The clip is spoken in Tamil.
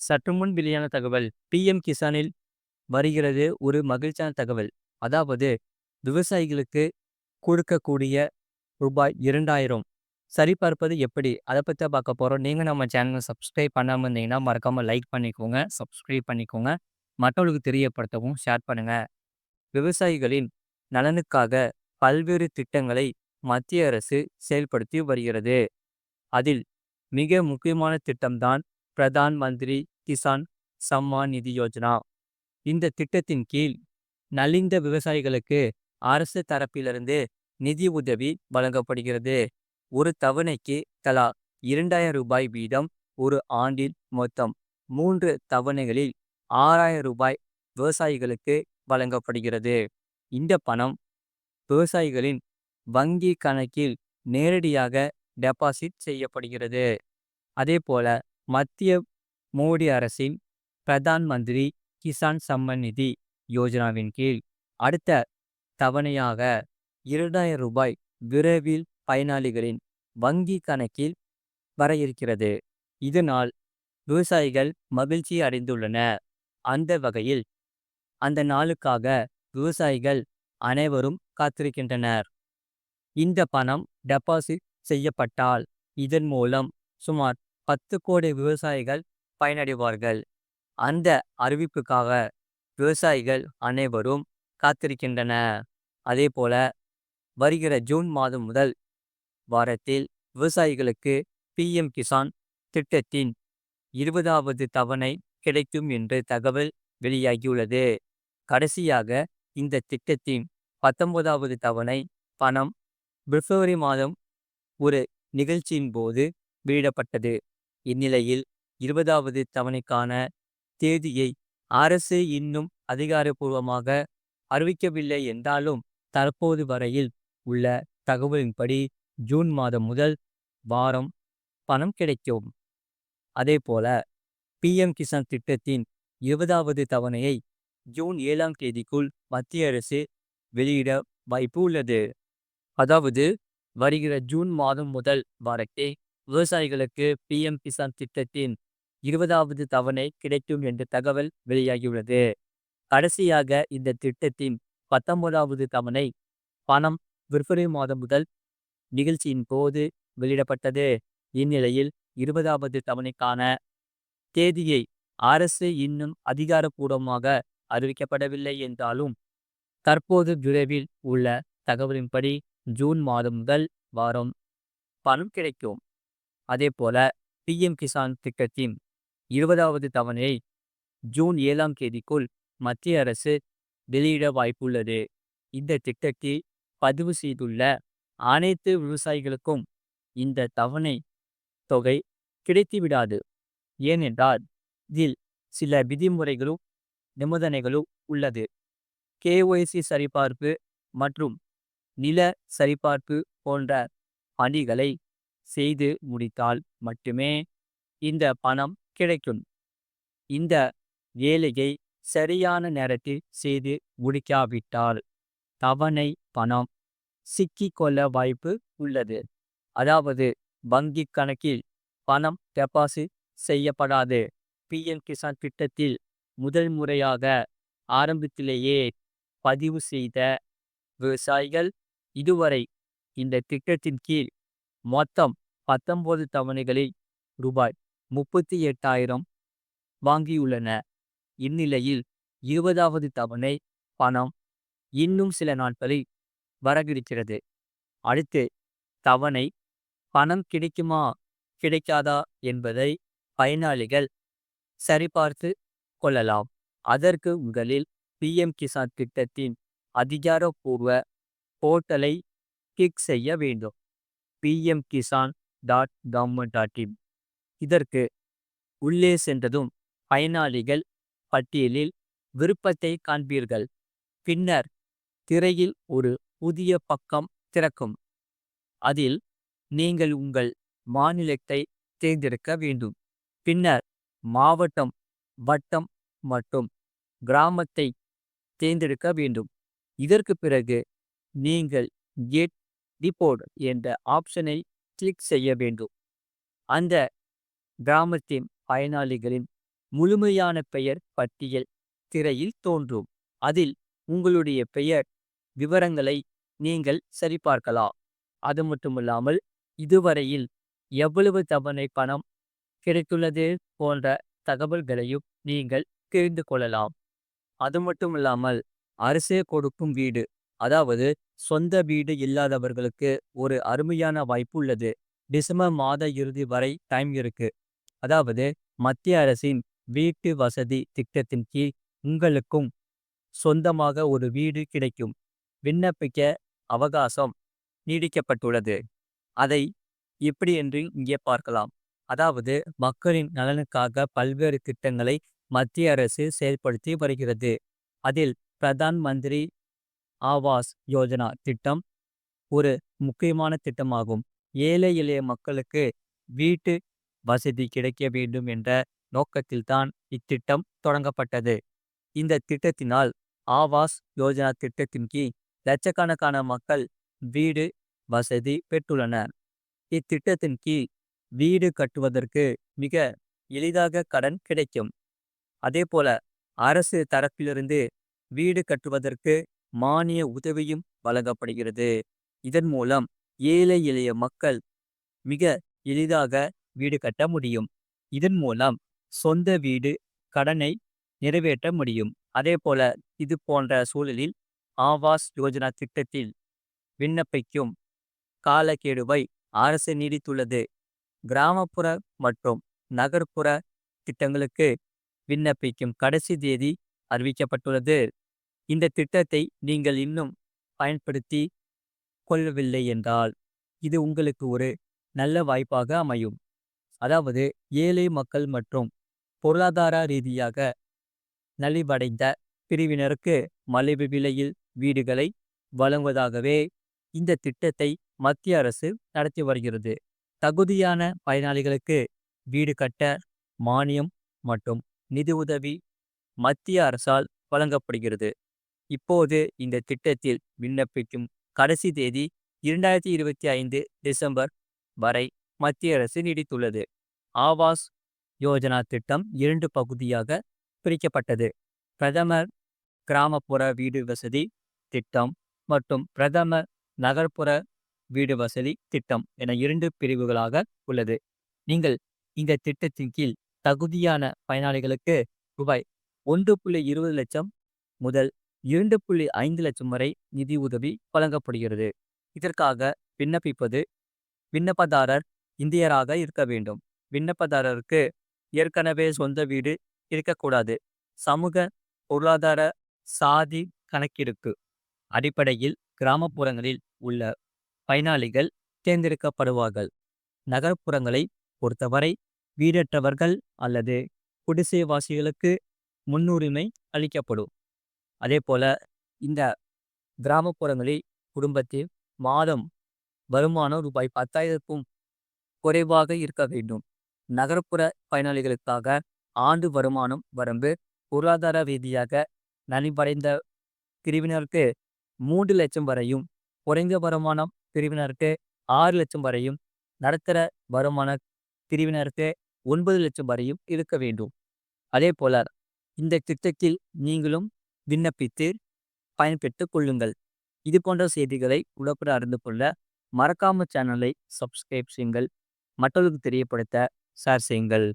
சற்று முன் வெளியான தகவல் பிஎம் கிசானில் வருகிறது ஒரு மகிழ்ச்சியான தகவல். அதாவது விவசாயிகளுக்கு கொடுக்கக்கூடிய ரூபாய் இரண்டாயிரம். சரிபார்ப்பது எப்படி? அதை பற்றி பார்க்க போகிறோம் நீங்கள் நம்ம சேனலை சப்ஸ்கிரைப் பண்ணாமல் இருந்தீங்கன்னா மறக்காமல் லைக் பண்ணிக்கோங்க சப்ஸ்கிரைப் பண்ணிக்கோங்க. மற்றவர்களுக்கு தெரியப்படுத்தவும் ஷேர் பண்ணுங்கள் விவசாயிகளின் நலனுக்காக பல்வேறு திட்டங்களை மத்திய அரசு செயல்படுத்தி வருகிறது. அதில் மிக முக்கியமான திட்டம்தான் பிரதான் மந்திரி கிசான் சம்மான் நிதி யோஜனா. இந்த திட்டத்தின் கீழ் நலிந்த விவசாயிகளுக்கு அரசு தரப்பிலிருந்து நிதி உதவி வழங்கப்படுகிறது. ஒரு தவணைக்கு தலா இரண்டாயிரம் ரூபாய் வீதம் ஒரு ஆண்டில் மொத்தம் மூன்று தவணைகளில் ஆறாயிரம் ரூபாய் விவசாயிகளுக்கு வழங்கப்படுகிறது. இந்த பணம் விவசாயிகளின் வங்கி கணக்கில் நேரடியாக டெபாசிட் செய்யப்படுகிறது. அதே போல மத்திய மோடி அரசின் பிரதான் மந்திரி கிசான் சம்மன் நிதி யோஜனாவின் கீழ் அடுத்த தவணையாக இரண்டாயிரம் ரூபாய் விரைவில் பயனாளிகளின் வங்கி கணக்கில் வர இருக்கிறது இதனால் விவசாயிகள் மகிழ்ச்சி அடைந்துள்ளன. அந்த வகையில் அந்த நாளுக்காக விவசாயிகள் அனைவரும் காத்திருக்கின்றனர். இந்த பணம் டெபாசிட் செய்யப்பட்டால் இதன் மூலம் சுமார் பத்து கோடி விவசாயிகள் பயனடைவார்கள். அந்த அறிவிப்புக்காக விவசாயிகள் அனைவரும் காத்திருக்கின்றன. அதேபோல வருகிற ஜூன் மாதம் முதல் வாரத்தில் விவசாயிகளுக்கு பிஎம் கிசான் திட்டத்தின் இருபதாவது தவணை கிடைக்கும் என்று தகவல் வெளியாகியுள்ளது. கடைசியாக இந்த திட்டத்தின் பத்தொன்பதாவது தவணை பணம் பிப்ரவரி மாதம் ஒரு நிகழ்ச்சியின் போது வெளியிடப்பட்டது. இந்நிலையில் இருபதாவது தவணைக்கான தேதியை அரசு இன்னும் அதிகாரப்பூர்வமாக அறிவிக்கவில்லை என்றாலும் தற்போது வரையில் உள்ள தகவலின்படி ஜூன் மாதம் முதல் வாரம் பணம் கிடைக்கும். அதேபோல பிஎம் கிசான் திட்டத்தின் இருபதாவது தவணையை ஜூன் ஏழாம் தேதிக்குள் மத்திய அரசு வெளியிட வாய்ப்பு உள்ளது. அதாவது வருகிற ஜூன் மாதம் முதல் வாரத்தே விவசாயிகளுக்கு பிஎம் கிசான் திட்டத்தின் இருபதாவது தவணை கிடைக்கும் என்ற தகவல் வெளியாகியுள்ளது. கடைசியாக இந்த திட்டத்தின் பத்தொன்பதாவது தவணை பணம் பிப்ரவரி மாதம் முதல் நிகழ்ச்சியின் போது வெளியிடப்பட்டது. இந்நிலையில் இருபதாவது தவணைக்கான தேதியை அரசு இன்னும் அதிகாரப்பூர்வமாக அறிவிக்கப்படவில்லை என்றாலும் தற்போது விரைவில் உள்ள தகவலின்படி ஜூன் மாதம் முதல் வாரம் பணம் கிடைக்கும். அதேபோல பிஎம் கிசான் திட்டத்தின் இருபதாவது தவணையை ஜூன் ஏழாம் தேதிக்குள் மத்திய அரசு வெளியிட வாய்ப்புள்ளது. இந்த திட்டத்தில் பதிவு செய்துள்ள அனைத்து விவசாயிகளுக்கும் இந்த தவணை தொகை கிடைத்துவிடாது. ஏனென்றால் இதில் சில விதிமுறைகளும் நிபந்தனைகளும் உள்ளது. கேஒய்சி சரிபார்ப்பு மற்றும் நில சரிபார்ப்பு போன்ற பணிகளை செய்து முடித்தால் மட்டுமே இந்த பணம் கிடைக்கும். இந்த வேலையை சரியான நேரத்தில் செய்து முடிக்காவிட்டால் தவணை பணம் சிக்கிக்கொள்ள வாய்ப்பு உள்ளது. அதாவது வங்கி கணக்கில் பணம் டெபாசிட் செய்யப்படாது. பிஎம் கிசான் திட்டத்தில் முதல் முறையாக ஆரம்பத்திலேயே பதிவு செய்த விவசாயிகள் இதுவரை இந்த திட்டத்தின் கீழ் மொத்தம் பத்தொன்பது தவணைகளில் ரூபாய் முப்பத்தி எட்டாயிரம் வாங்கியுள்ளன. இந்நிலையில் இருபதாவது தவணை பணம் இன்னும் சில நாட்களில் வரவிருக்கிறது. அடுத்து தவணை பணம் கிடைக்குமா கிடைக்காதா என்பதை பயனாளிகள் சரிபார்த்து கொள்ளலாம். அதற்கு உங்களில் பிஎம் கிசான் திட்டத்தின் அதிகாரப்பூர்வ போர்ட்டலை கிளிக் செய்ய வேண்டும். PM Kisan dot government dot in. இதற்கு உள்ளே சென்றதும் பயனாளிகள் பட்டியலில் விருப்பத்தை காண்பீர்கள். பின்னர் திரையில் ஒரு புதிய பக்கம் திறக்கும். அதில் நீங்கள் உங்கள் மாநிலத்தை தேர்ந்தெடுக்க வேண்டும். பின்னர் மாவட்டம் வட்டம் மற்றும் கிராமத்தை தேர்ந்தெடுக்க வேண்டும். இதற்கு பிறகு நீங்கள் கெட் ரிப்போர்ட் என்ற ஆப்ஷனை கிளிக் செய்ய வேண்டும். அந்த கிராமத்தின் பயனாளிகளின் முழுமையான பெயர் பட்டியல் திரையில் தோன்றும். அதில் உங்களுடைய பெயர் விவரங்களை நீங்கள் சரிபார்க்கலாம். அது மட்டுமல்லாமல் இதுவரையில் எவ்வளவு தவணை பணம் கிடைத்துள்ளது போன்ற தகவல்களையும் நீங்கள் தெரிந்து கொள்ளலாம். அது மட்டுமில்லாமல் அரசே கொடுக்கும் வீடு அதாவது சொந்த வீடு இல்லாதவர்களுக்கு ஒரு அருமையான வாய்ப்பு உள்ளது. டிசம்பர் மாத இறுதி வரை டைம் இருக்கு. அதாவது மத்திய அரசின் வீட்டு வசதி திட்டத்தின் கீழ் உங்களுக்கும் சொந்தமாக ஒரு வீடு கிடைக்கும். விண்ணப்பிக்க அவகாசம் நீடிக்கப்பட்டுள்ளது. அதை எப்படி என்று இங்கே பார்க்கலாம். அதாவது மக்களின் நலனுக்காக பல்வேறு திட்டங்களை மத்திய அரசு செயல்படுத்தி வருகிறது. அதில் பிரதான் மந்திரி ஆவாஸ் யோஜனா திட்டம் ஒரு முக்கியமான திட்டமாகும். ஏழை எளிய மக்களுக்கு வீட்டு வசதி கிடைக்க வேண்டும் என்ற நோக்கத்தில்தான் இத்திட்டம் தொடங்கப்பட்டது. இந்த திட்டத்தினால் ஆவாஸ் யோஜனா திட்டத்தின் கீழ் லட்சக்கணக்கான மக்கள் வீடு வசதி பெற்றுள்ளனர். இத்திட்டத்தின் கீழ் வீடு கட்டுவதற்கு மிக எளிதாக கடன் கிடைக்கும். அதேபோல அரசு தரப்பிலிருந்து வீடு கட்டுவதற்கு மானிய உதவியும் வழங்கப்படுகிறது. இதன் மூலம் ஏழை எளிய மக்கள் மிக எளிதாக வீடு கட்ட முடியும். இதன் மூலம் சொந்த வீடு கடனை நிறைவேற்ற முடியும். அதேபோல இது போன்ற சூழலில் ஆவாஸ் யோஜனா திட்டத்தில் விண்ணப்பிக்கும் காலக்கெடுவை அரசு நீடித்துள்ளது. கிராமப்புற மற்றும் நகர்ப்புற திட்டங்களுக்கு விண்ணப்பிக்கும் கடைசி தேதி அறிவிக்கப்பட்டுள்ளது. இந்த திட்டத்தை நீங்கள் இன்னும் பயன்படுத்தி கொள்ளவில்லை என்றால் இது உங்களுக்கு ஒரு நல்ல வாய்ப்பாக அமையும். அதாவது ஏழை மக்கள் மற்றும் பொருளாதார ரீதியாக நலிவடைந்த பிரிவினருக்கு மலிவு விலையில் வீடுகளை வழங்குவதாகவே இந்த திட்டத்தை மத்திய அரசு நடத்தி வருகிறது. தகுதியான பயனாளிகளுக்கு வீடு கட்ட மானியம் மற்றும் நிதி உதவி மத்திய அரசால் வழங்கப்படுகிறது. இப்போது இந்த திட்டத்தில் விண்ணப்பிக்கும் கடைசி தேதி இரண்டாயிரத்தி இருபத்தி ஐந்து டிசம்பர் வரை மத்திய அரசு நீடித்துள்ளது. ஆவாஸ் யோஜனா திட்டம் இரண்டு பகுதியாக பிரிக்கப்பட்டது. பிரதமர் கிராமப்புற வீடு வசதி திட்டம் மற்றும் பிரதமர் நகர்ப்புற வீடு வசதி திட்டம் என இரண்டு பிரிவுகளாக உள்ளது. நீங்கள் இந்த திட்டத்தின் கீழ் தகுதியான பயனாளிகளுக்கு ரூபாய் ஒன்று புள்ளி இருபது லட்சம் முதல் இரண்டு புள்ளி ஐந்து லட்சம் வரை நிதி உதவி வழங்கப்படுகிறது. இதற்காக விண்ணப்பிப்பது விண்ணப்பதாரர் இந்தியராக இருக்க வேண்டும். விண்ணப்பதாரருக்கு ஏற்கனவே சொந்த வீடு இருக்கக்கூடாது. சமூக பொருளாதார சாதி கணக்கெடுப்பு அடிப்படையில் கிராமப்புறங்களில் உள்ள பயனாளிகள் தேர்ந்தெடுக்கப்படுவார்கள். நகர்ப்புறங்களை பொறுத்தவரை வீடற்றவர்கள் அல்லது குடிசைவாசிகளுக்கு முன்னுரிமை அளிக்கப்படும். அதேபோல இந்த கிராமப்புறங்களில் குடும்பத்தில் மாதம் வருமானம் ரூபாய் பத்தாயிரத்துக்கும் குறைவாக இருக்க வேண்டும். நகர்ப்புற பயனாளிகளுக்காக ஆண்டு வருமானம் வரம்பு பொருளாதார ரீதியாக நலிவடைந்த பிரிவினருக்கு மூன்று லட்சம் வரையும் குறைந்த வருமானம் பிரிவினருக்கு ஆறு லட்சம் வரையும் நடுத்தர வருமான பிரிவினருக்கு ஒன்பது லட்சம் வரையும் இருக்க வேண்டும். அதே போல இந்த திட்டத்தில் நீங்களும் விண்ணப்பித்து பயன்பெற்றுக் கொள்ளுங்கள். இது போன்ற செய்திகளை உடப்புற அறிந்து கொள்ள மறக்காம சேனலை சப்ஸ்கிரைப் செய்யுங்கள். மற்றவர்களுக்கு தெரியப்படுத்த ஷேர் செய்யுங்கள்.